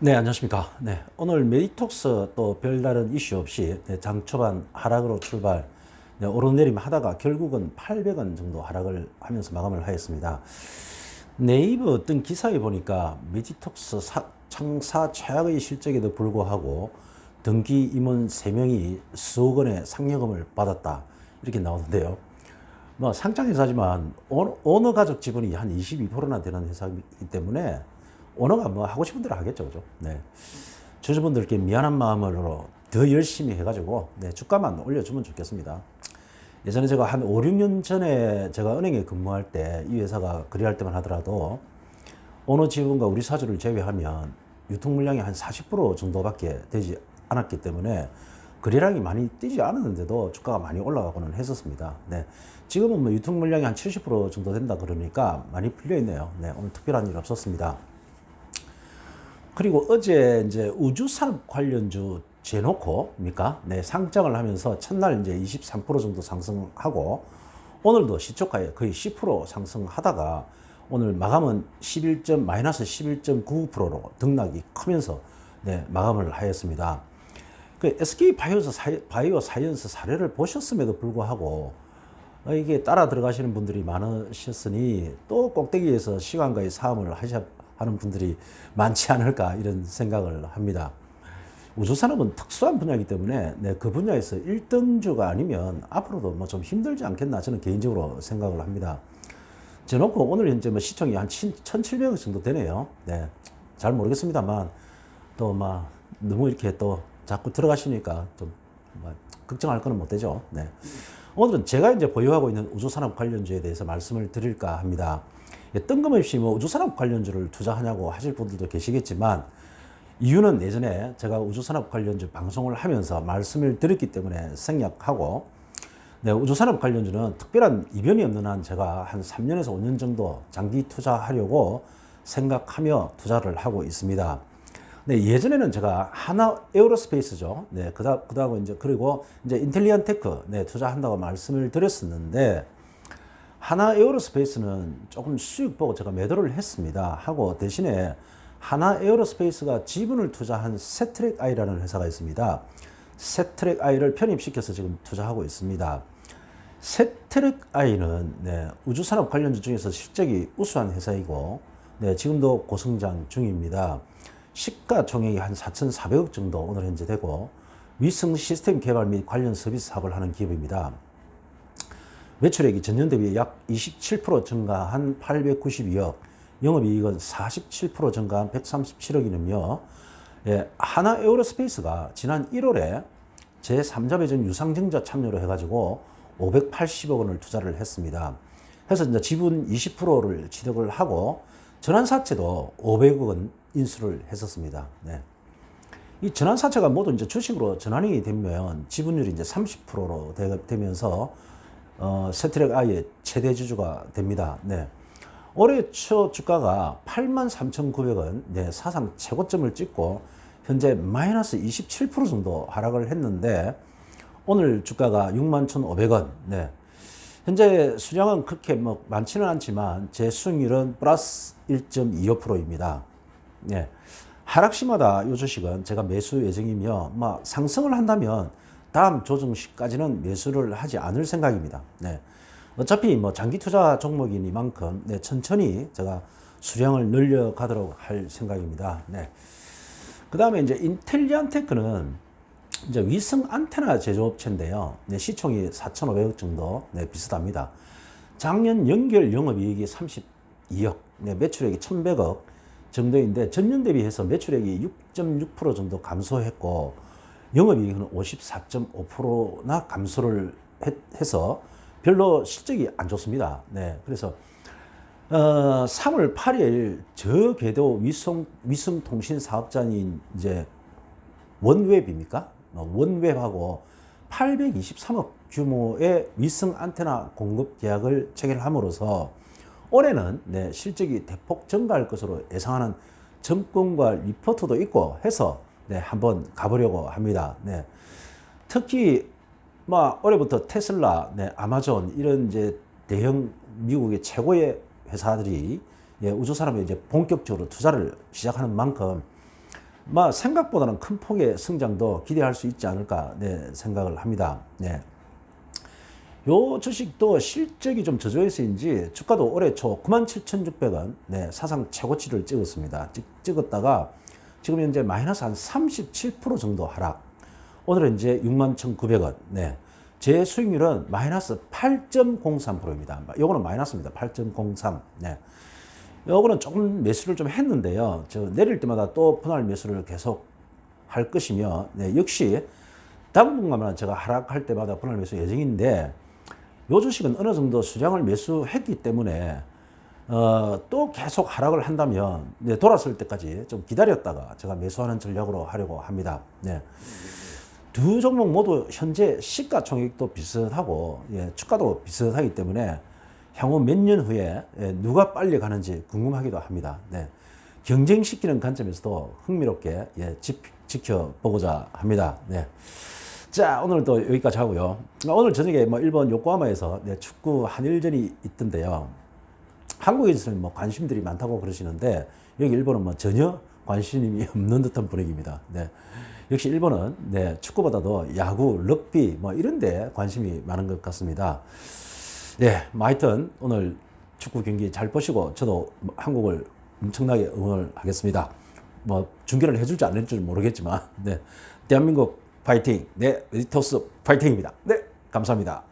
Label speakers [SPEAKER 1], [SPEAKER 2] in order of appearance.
[SPEAKER 1] 네, 안녕하십니까. 네, 오늘 메디톡스 또 별다른 이슈 없이 네, 장 초반 하락으로 출발, 네, 오르내림 하다가 결국은 800원 정도 하락을 하면서 마감을 하였습니다. 네이버 어떤 기사에 보니까 메디톡스 사- 창사 최악의 실적에도 불구하고 등기 임원 3명이 수억 원의 상여금을 받았다. 이렇게 나오는데요. 뭐 상장 회사지만 오- 오너 가족 지분이 한 22%나 되는 회사이기 때문에 오너가 뭐 하고 싶은 대로 하겠죠, 그죠? 네. 주주분들께 미안한 마음으로 더 열심히 해가지고 네, 주가만 올려주면 좋겠습니다. 예전에 제가 한 5, 6년 전에 제가 은행에 근무할 때 이 회사가 거래할 때만 하더라도 오너 지분과 우리 사주를 제외하면 유통 물량이 한 40% 정도밖에 되지 않았기 때문에 거래량이 많이 뛰지 않았는데도 주가가 많이 올라가고는 했었습니다. 네. 지금은 뭐 유통 물량이 한 70% 정도 된다 그러니까 많이 풀려 있네요. 네. 오늘 특별한 일 없었습니다. 그리고 어제 이제 우주산업 관련주 제노코입니까? 네, 상장을 하면서 첫날 이제 23% 정도 상승하고 오늘도 시초가에 거의 10% 상승하다가 오늘 마감은 11점 마이너스 11.99%로 등락이 크면서 네, 마감을 하였습니다. 그 SK 바이오스 사이, 바이오 사이언스 사례를 보셨음에도 불구하고 어, 이게 따라 들어가시는 분들이 많으셨으니 또 꼭대기에서 시간과의 싸움을 하셔 하는 분들이 많지 않을까 이런 생각을 합니다. 우주산업은 특수한 분야이기 때문에 네, 그 분야에서 1등주가 아니면 앞으로도 뭐 좀 힘들지 않겠나 저는 개인적으로 생각을 합니다. 제놓고 오늘 현재 뭐 시청이 한 1,700억 정도 되네요. 네. 잘 모르겠습니다만 또 막 너무 이렇게 또 자꾸 들어가시니까 좀뭐 걱정할 거는 못 되죠. 네. 오늘은 제가 이제 보유하고 있는 우주산업 관련주에 대해서 말씀을 드릴까 합니다. 예, 뜬금없이 뭐 우주산업 관련주를 투자하냐고 하실 분들도 계시겠지만 이유는 예전에 제가 우주산업 관련주 방송을 하면서 말씀을 드렸기 때문에 생략하고 네, 우주산업 관련주는 특별한 이변이 없는 한 제가 한 3년에서 5년 정도 장기 투자하려고 생각하며 투자를 하고 있습니다. 네, 예전에는 제가 하나 에어로스페이스죠. 네, 그다, 그다고 이제, 그리고 이제 인텔리언 테크, 네, 투자한다고 말씀을 드렸었는데, 하나 에어로스페이스는 조금 수익 보고 제가 매도를 했습니다. 하고 대신에 하나 에어로스페이스가 지분을 투자한 세트렉 아이라는 회사가 있습니다. 세트렉 아이를 편입시켜서 지금 투자하고 있습니다. 세트렉 아이는 네, 우주산업 관련주 중에서 실적이 우수한 회사이고 네, 지금도 고성장 중입니다. 시가총액이 한 4,400억 정도 오늘 현재 되고 위성 시스템 개발 및 관련 서비스 사업을 하는 기업입니다. 매출액이 전년 대비 약 27% 증가한 892억, 영업이익은 47% 증가한 137억이면요. 예, 하나 에어로스페이스가 지난 1월에 제3자 배정 유상증자 참여로 해가지고 580억 원을 투자를 했습니다. 그래서 이제 지분 20%를 취득을 하고 전환사채도 500억 원 인수를 했었습니다. 네. 이 전환사채가 모두 이제 주식으로 전환이 되면 지분율이 이제 30%로 되면서 어, 세트랙 아이의 최대 주주가 됩니다. 네. 올해 초 주가가 83,900원, 네, 사상 최고점을 찍고 현재 마이너스 27% 정도 하락을 했는데 오늘 주가가 61,500원. 네. 현재 수량은 그렇게 뭐 많지는 않지만 제 수익률은 플러스 1.25%입니다. 네. 하락시마다 이 주식은 제가 매수 예정이며 막 상승을 한다면 다음 조정 시까지는 매수를 하지 않을 생각입니다. 네. 어차피 뭐 장기 투자 종목이니만큼 네, 천천히 제가 수량을 늘려가도록 할 생각입니다. 네. 그 다음에 이제 인텔리안 테크는 이제 위성 안테나 제조업체인데요. 네, 시총이 4,500억 정도 네, 비슷합니다. 작년 연결 영업이익이 32억, 네, 매출액이 1,100억 정도인데 전년 대비해서 매출액이 6.6% 정도 감소했고 영업이익은 54.5%나 감소를 해서 별로 실적이 안 좋습니다. 네, 그래서 어, 3월 8일 저궤도 위성 위성 통신 사업자인 이제 원웹입니까? 어, 원웹하고 823억 규모의 위성 안테나 공급 계약을 체결함으로써 올해는 네, 실적이 대폭 증가할 것으로 예상하는 정권과 리포트도 있고 해서 네, 한번 가보려고 합니다. 네. 특히 뭐 올해부터 테슬라, 네, 아마존 이런 이제 대형 미국의 최고의 회사들이 예, 우주 산업에 이제 본격적으로 투자를 시작하는 만큼 뭐 생각보다는 큰 폭의 성장도 기대할 수 있지 않을까 네, 생각을 합니다. 네. 요 주식도 실적이 좀 저조해서인지 주가도 올해 초 97,600원 네, 사상 최고치를 찍었습니다. 찍, 찍었다가 지금 현재 마이너스 한 37% 정도 하락. 오늘은 이제 61,900원. 네. 제 수익률은 마이너스 8.03%입니다. 요거는 마이너스입니다. 8.03. 네. 요거는 조금 매수를 좀 했는데요. 저 내릴 때마다 또 분할 매수를 계속 할 것이며, 네, 역시 당분간만 제가 하락할 때마다 분할 매수 예정인데, 요 주식은 어느 정도 수량을 매수했기 때문에, 어, 또 계속 하락을 한다면, 네, 돌았을 때까지 좀 기다렸다가 제가 매수하는 전략으로 하려고 합니다. 네. 두 종목 모두 현재 시가총액도 비슷하고 예, 주가도 비슷하기 때문에 향후 몇 년 후에 예, 누가 빨리 가는지 궁금하기도 합니다. 네. 경쟁시키는 관점에서도 흥미롭게 예, 지, 지켜보고자 합니다. 네. 자, 오늘도 여기까지 하고요. 오늘 저녁에 뭐 일본 요코하마에서 네, 축구 한일전이 있던데요. 한국에서는 뭐 관심들이 많다고 그러시는데 여기 일본은 뭐 전혀 관심이 없는 듯한 분위기입니다. 네. 역시 일본은 네, 축구보다도 야구, 럭비 뭐 이런 데 관심이 많은 것 같습니다. 네, 뭐 하여튼 오늘 축구 경기 잘 보시고 저도 한국을 엄청나게 응원을 하겠습니다. 뭐 중계를 해줄지 안 해줄지 모르겠지만 네, 대한민국 파이팅, 네, 에디터스 파이팅입니다. 네, 감사합니다.